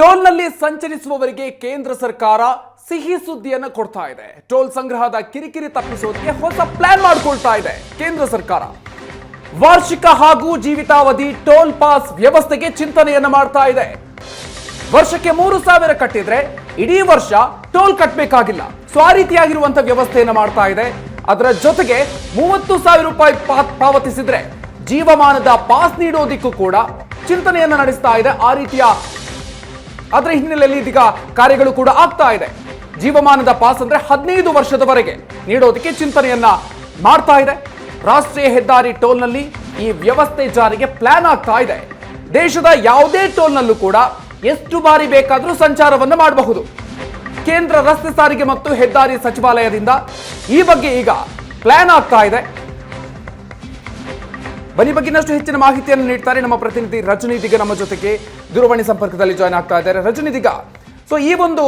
ಟೋಲ್ನಲ್ಲಿ ಸಂಚರಿಸುವವರಿಗೆ ಕೇಂದ್ರ ಸರ್ಕಾರ ಸಿಹಿ ಸುದ್ದಿಯನ್ನು ಕೊಡ್ತಾ ಇದೆ. ಟೋಲ್ ಸಂಗ್ರಹದ ಕಿರಿಕಿರಿ ತಪ್ಪಿಸೋದಕ್ಕೆ ಹೊಸ ಪ್ಲಾನ್ ಮಾಡಿಕೊಳ್ತಾ ಇದೆ ಕೇಂದ್ರ ಸರ್ಕಾರ. ವಾರ್ಷಿಕ ಹಾಗೂ ಜೀವಿತಾವಧಿ ಟೋಲ್ ಪಾಸ್ ವ್ಯವಸ್ಥೆಗೆ ಚಿಂತನೆಯನ್ನ ಮಾಡ್ತಾ ಇದೆ. ವರ್ಷಕ್ಕೆ ಮೂರು ಸಾವಿರ ಕಟ್ಟಿದ್ರೆ ಇಡೀ ವರ್ಷ ಟೋಲ್ ಕಟ್ಟಬೇಕಾಗಿಲ್ಲ ಸೊ ಆ ರೀತಿಯಾಗಿರುವಂತ ವ್ಯವಸ್ಥೆಯನ್ನ ಮಾಡ್ತಾ ಇದೆ. ಅದರ ಜೊತೆಗೆ ಮೂವತ್ತು ಸಾವಿರ ರೂಪಾಯಿ ಪಾವತಿಸಿದ್ರೆ ಜೀವಮಾನದ ಪಾಸ್ ನೀಡೋದಿಕ್ಕೂ ಕೂಡ ಚಿಂತನೆಯನ್ನ ನಡೆಸ್ತಾ ಇದೆ. ಆ ರೀತಿಯ ಅದರ ಹಿನ್ನೆಲೆಯಲ್ಲಿ ಇದೀಗ ಕಾರ್ಯಗಳು ಕೂಡ ಆಗ್ತಾ ಇದೆ. ಜೀವಮಾನದ ಪಾಸ್ ಅಂದ್ರೆ ಹದಿನೈದು ವರ್ಷದವರೆಗೆ ನೀಡೋದಕ್ಕೆ ಚಿಂತನೆಯನ್ನ ಮಾಡ್ತಾ ಇದೆ. ರಾಷ್ಟ್ರೀಯ ಹೆದ್ದಾರಿ ಟೋಲ್ನಲ್ಲಿ ಈ ವ್ಯವಸ್ಥೆ ಜಾರಿಗೆ ಪ್ಲಾನ್ ಆಗ್ತಾ ಇದೆ. ದೇಶದ ಯಾವುದೇ ಟೋಲ್ನಲ್ಲೂ ಕೂಡ ಎಷ್ಟು ಬಾರಿ ಬೇಕಾದರೂ ಸಂಚಾರವನ್ನು ಮಾಡಬಹುದು. ಕೇಂದ್ರ ರಸ್ತೆ ಸಾರಿಗೆ ಮತ್ತು ಹೆದ್ದಾರಿ ಸಚಿವಾಲಯದಿಂದ ಈ ಬಗ್ಗೆ ಈಗ ಪ್ಲಾನ್ ಆಗ್ತಾ ಇದೆ. ಬನ್ನಿ ಬಗ್ಗೆ ಹೆಚ್ಚಿನ ಮಾಹಿತಿಯನ್ನು ನೀಡ್ತಾರೆ ನಮ್ಮ ಪ್ರತಿನಿಧಿ ರಜನಿ ದಿಗ ನಮ್ಮ ಜೊತೆಗೆ. ದೂರವಾಣಿ ಸಂಪರ್ಕದಲ್ಲಿ ಜಾಯ್ನ್ ಆಗ್ತಾ ಇದ್ದಾರೆ. ರಜನಿ ದಿಗ ಸೊ ಈ ಒಂದು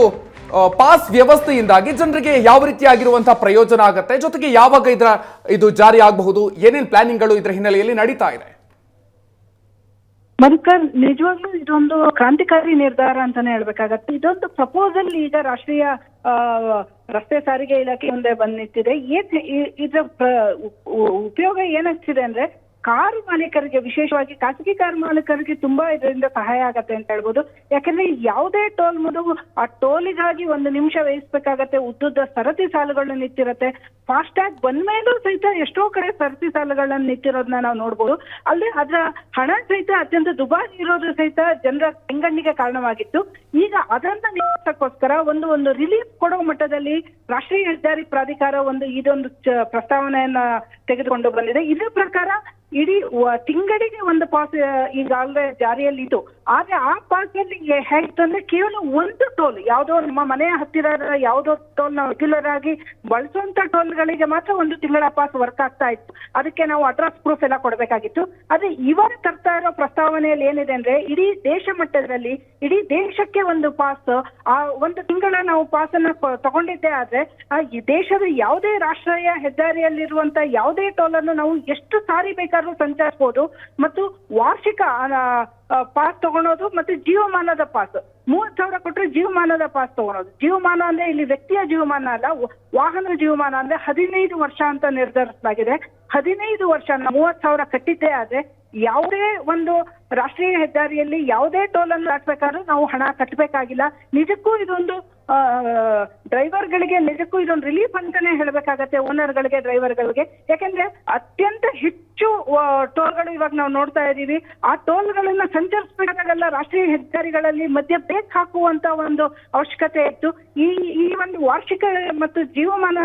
ಪಾಸ್ ವ್ಯವಸ್ಥೆಯಿಂದಾಗಿ ಜನರಿಗೆ ಯಾವ ರೀತಿಯಾಗಿರುವಂತಹ ಪ್ರಯೋಜನ ಆಗುತ್ತೆ? ಜೊತೆಗೆ ಯಾವಾಗ ಇದರ, ಇದು ಜಾರಿ ಆಗಬಹುದು? ಏನೇನು ಪ್ಲಾನಿಂಗ್ಗಳು ಇದರ ಹಿನ್ನೆಲೆಯಲ್ಲಿ ನಡೀತಾ ಇದೆ? ಮಧುಕರ್, ನಿಜವಾಗ್ಲೂ ಇದೊಂದು ಕ್ರಾಂತಿಕಾರಿ ನಿರ್ಧಾರ ಅಂತಾನೆ ಹೇಳ್ಬೇಕಾಗತ್ತೆ. ಇದೊಂದು ಪ್ರಪೋಸಲ್ ಈಗ ರಾಷ್ಟ್ರೀಯ ರಸ್ತೆ ಸಾರಿಗೆ ಇಲಾಖೆ ಮುಂದೆ ಬಂದ್ ನಿಂತಿದೆ ಏನ್ ಇದ್ರ ಉಪಯೋಗ ಏನಾಗ್ತಿದೆ ಅಂದ್ರೆ ಕಾರು ಮಾಲೀಕರಿಗೆ, ವಿಶೇಷವಾಗಿ ಖಾಸಗಿ ಕಾರು ಮಾಲೀಕರಿಗೆ ತುಂಬಾ ಇದರಿಂದ ಸಹಾಯ ಆಗತ್ತೆ ಅಂತ ಹೇಳ್ಬೋದು. ಯಾಕಂದ್ರೆ ಯಾವುದೇ ಟೋಲ್ ಮೊದಲು ಆ ಟೋಲಿಗಾಗಿ ಒಂದು ನಿಮಿಷ ವಹಿಸ್ಬೇಕಾಗತ್ತೆ ಉದ್ದುದ್ದ ಸರತಿ ಸಾಲುಗಳನ್ನ ನಿಂತಿರತ್ತೆ. ಫಾಸ್ಟ್ಯಾಗ್ ಬಂದ್ಮೇಲೂ ಸಹಿತ ಎಷ್ಟೋ ಕಡೆ ಸರತಿ ಸಾಲುಗಳನ್ನ ನಿಂತಿರೋದನ್ನ ನಾವು ನೋಡ್ಬೋದು. ಅಲ್ಲಿ ಅದರ ಹಣ ಸಹಿತ ಅತ್ಯಂತ ದುಬಾರಿ ಇರೋದು ಸಹಿತ ಜನರ ಕೆಂಗಣ್ಣಿಗೆ ಕಾರಣವಾಗಿತ್ತು. ಈಗ ಅದನ್ನ ನಿಲ್ಲಿಸಕ್ಕೋಸ್ಕರ ಒಂದು ಒಂದು ರಿಲೀಫ್ ಕೊಡೋ ಮಟ್ಟದಲ್ಲಿ ರಾಷ್ಟ್ರೀಯ ಹೆದ್ದಾರಿ ಪ್ರಾಧಿಕಾರ ಒಂದು ಇದೊಂದು ಪ್ರಸ್ತಾವನೆಯನ್ನ ತೆಗೆದುಕೊಂಡು ಬಂದಿದೆ. ಇದ್ರ ಪ್ರಕಾರ ಇಡೀ ತಿಂಗಳಿಗೆ ಒಂದು ಪಾಸ್ ಈಗಾಗಲೇ ಜಾರಿಯಲ್ಲಿ ಇತ್ತು ಆದ್ರೆ ಆ ಪಾಸ್ ಅಲ್ಲಿ ಹೇಗಂದ್ರೆ ಕೇವಲ ಒಂದು ಟೋಲ್, ಯಾವುದೋ ನಮ್ಮ ಮನೆಯ ಹತ್ತಿರ ಯಾವುದೋ ಟೋಲ್ ನಾವು ರೆಗ್ಯುಲರ್ ಆಗಿ ಬಳಸುವಂತ ಟೋಲ್ಗಳಿಗೆ ಮಾತ್ರ ಒಂದು ತಿಂಗಳ ಪಾಸ್ ವರ್ಕ್ ಆಗ್ತಾ ಇತ್ತು. ಅದಕ್ಕೆ ನಾವು ಅಡ್ರೆಸ್ ಪ್ರೂಫ್ ಎಲ್ಲ ಕೊಡಬೇಕಾಗಿತ್ತು. ಆದ್ರೆ ಇವರು ತರ್ತಾ ಇರೋ ಪ್ರಸ್ತಾವನೆಯಲ್ಲಿ ಏನಿದೆ ಅಂದ್ರೆ, ಇಡೀ ದೇಶ ಮಟ್ಟದಲ್ಲಿ, ಇಡೀ ದೇಶಕ್ಕೆ ಒಂದು ಪಾಸ್, ಆ ಒಂದು ತಿಂಗಳ ನಾವು ಪಾಸ್ ಅನ್ನ ತಗೊಂಡಿದ್ದೆ ಆದ್ರೆ ಈ ದೇಶದ ಯಾವುದೇ ರಾಷ್ಟ್ರೀಯ ಹೆದ್ದಾರಿಯಲ್ಲಿರುವಂತ ಯಾವುದೇ ಟೋಲ್ ಅನ್ನು ನಾವು ಎಷ್ಟು ಸಾರಿ ಬೇಕಾದ್ರೂ ಸಂಚರಿಸಬಹುದು ಮತ್ತು ವಾರ್ಷಿಕ ಪಾಸ್ ತಗೊಳೋದು ಮತ್ತೆ ಜೀವಮಾನದ ಪಾಸ್ ಮೂವತ್ ಸಾವಿರ ಕೊಟ್ಟರೆ ಜೀವಮಾನದ ಪಾಸ್ ತಗೊಳೋದು. ಜೀವಮಾನ ಅಂದ್ರೆ ಇಲ್ಲಿ ವ್ಯಕ್ತಿಯ ಜೀವಮಾನ ಅಲ್ಲ ವಾಹನ ಜೀವಮಾನ ಅಂದ್ರೆ ಹದಿನೈದು ವರ್ಷ ಅಂತ ನಿರ್ಧರಿಸಲಾಗಿದೆ. ಹದಿನೈದು ವರ್ಷ ಮೂವತ್ ಸಾವಿರ ಕಟ್ಟಿದ್ದೇ, ಆದ್ರೆ ಯಾವುದೇ ಒಂದು ರಾಷ್ಟ್ರೀಯ ಹೆದ್ದಾರಿಯಲ್ಲಿ ಯಾವುದೇ ಟೋಲ್ ಅನ್ನು ಹಾಕ್ಬೇಕಾದ್ರೂ ನಾವು ಹಣ ಕಟ್ಟಬೇಕಾಗಿಲ್ಲ ನಿಜಕ್ಕೂ ಇದೊಂದು ಡ್ರೈವರ್ಗಳಿಗೆ ನಿಜಕ್ಕೂ ಇದೊಂದು ರಿಲೀಫ್ ಅಂತಾನೆ ಹೇಳ್ಬೇಕಾಗತ್ತೆ, ಓನರ್ಗಳಿಗೆ, ಡ್ರೈವರ್ಗಳಿಗೆ. ಯಾಕಂದ್ರೆ ಅತ್ಯಂತ ಹೆಚ್ಚು ಟೋಲ್ಗಳು ಇವಾಗ ನಾವು ನೋಡ್ತಾ ಇದ್ದೀವಿ. ಆ ಟೋಲ್ಗಳನ್ನ ಸಂಚರಿಸಬೇಕಾಗಲ್ಲ, ರಾಷ್ಟ್ರೀಯ ಹೆದ್ದಾರಿಗಳಲ್ಲಿ ಮಧ್ಯ ಬ್ರೇಕ್ ಹಾಕುವಂತ ಒಂದು ಅವಶ್ಯಕತೆ ಇತ್ತು. ಈ ಈ ಒಂದು ವಾರ್ಷಿಕ ಮತ್ತು ಜೀವಮಾನ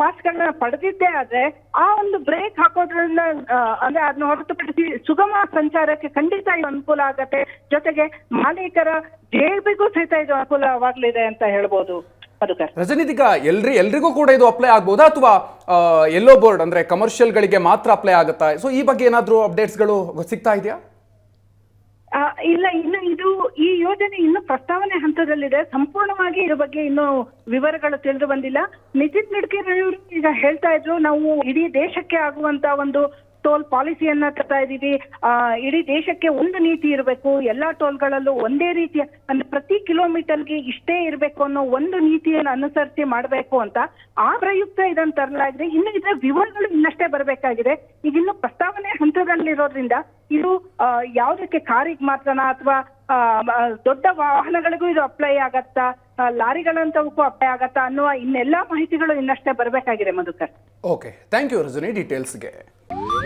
ಪಾಸ್ಗಳನ್ನ ಪಡೆದಿದ್ದೇ ಆದ್ರೆ ಆ ಒಂದು ಬ್ರೇಕ್ ಹಾಕೋದ್ರಿಂದ ಅಂದ್ರೆ ಅದನ್ನ ಹೊರತುಪಡಿಸಿ ಸುಗಮ ಸಂಚಾರಕ್ಕೆ ಖಂಡಿತ ಇದು ಅನುಕೂಲ ಆಗತ್ತೆ. ಜೊತೆಗೆ ಮಾಲೀಕರ ಜೇಬಿಗೂ ಸಹಿತ ಇದು ಅನುಕೂಲವಾಗ್ಲಿದೆ ಅಂತ ಹೇಳ್ಬೋದು. ರಜನಿದಿಗ ಎಲ್ರಿ, ಎಲ್ರಿಗೂ ಕೂಡ ಇದು ಅಪ್ಲೈ ಆಗ್ಬೋದಾ? ಅಥವಾ ಎಲ್ಲೋ ಬೋರ್ಡ್ ಅಂದ್ರೆ ಕಮರ್ಷಿಯಲ್ ಗಳಿಗೆ ಮಾತ್ರ ಅಪ್ಲೈ ಆಗುತ್ತಾ? ಸೊ ಈ ಬಗ್ಗೆ ಏನಾದರೂ ಅಪ್ಡೇಟ್ಸ್ಗಳು ಸಿಗ್ತಾ ಇದೆಯಾ? ಇಲ್ಲ, ಇನ್ನು ಇದು, ಈ ಯೋಜನೆ ಇನ್ನು ಪ್ರಸ್ತಾವನೆ ಹಂತದಲ್ಲಿದೆ. ಸಂಪೂರ್ಣವಾಗಿ ಇದ್ರ ಬಗ್ಗೆ ಇನ್ನು ವಿವರಗಳು ತಿಳಿದು ಬಂದಿಲ್ಲ. ನಿತಿನ್ ಗಡ್ಕರಿ ಅವರು ಈಗ ಹೇಳ್ತಾ ಇದ್ರು, ನಾವು ಇಡೀ ದೇಶಕ್ಕೆ ಆಗುವಂತ ಒಂದು ಟೋಲ್ ಪಾಲಿಸಿಯನ್ನ ತರ್ತಾ ಇದೀವಿ ಆ, ಇಡೀ ದೇಶಕ್ಕೆ ಒಂದು ನೀತಿ ಇರಬೇಕು. ಎಲ್ಲಾ ಟೋಲ್ಗಳಲ್ಲೂ ಒಂದೇ ರೀತಿಯ ಅಂದ್ರೆ ಪ್ರತಿ ಕಿಲೋಮೀಟರ್ಗೆ ಇಷ್ಟೇ ಇರಬೇಕು ಅನ್ನೋ ಒಂದು ನೀತಿಯನ್ನು ಅನುಸರಿಸಿ ಮಾಡಬೇಕು ಅಂತ ಆ ಪ್ರಯುಕ್ತ ಇದನ್ನು ತರಲಾಗಿದೆ ಇನ್ನು ಇದರ ವಿವರಗಳು ಇನ್ನಷ್ಟೇ ಬರಬೇಕಾಗಿದೆ. ಈಗ ಇನ್ನು ಪ್ರಸ್ತಾವನೆ ಹಂತದಲ್ಲಿರೋದ್ರಿಂದ ಇದು ಯಾವುದಕ್ಕೆ ಕಾರಿಗೆ ಮಾತ್ರನಾ ಅಥವಾ ದೊಡ್ಡ ವಾಹನಗಳಿಗೂ ಇದು ಅಪ್ಲೈ ಆಗತ್ತಾ? ಲಾರಿಗಳಂತವಕ್ಕೂ ಅಪ್ಲೈ ಆಗತ್ತಾ ಅನ್ನುವ ಇನ್ನೆಲ್ಲಾ ಮಾಹಿತಿಗಳು ಇನ್ನಷ್ಟೇ ಬರಬೇಕಾಗಿದೆ Madhukar. Okay thank you Rajani ಡೀಟೇಲ್ಸ್ಗೆ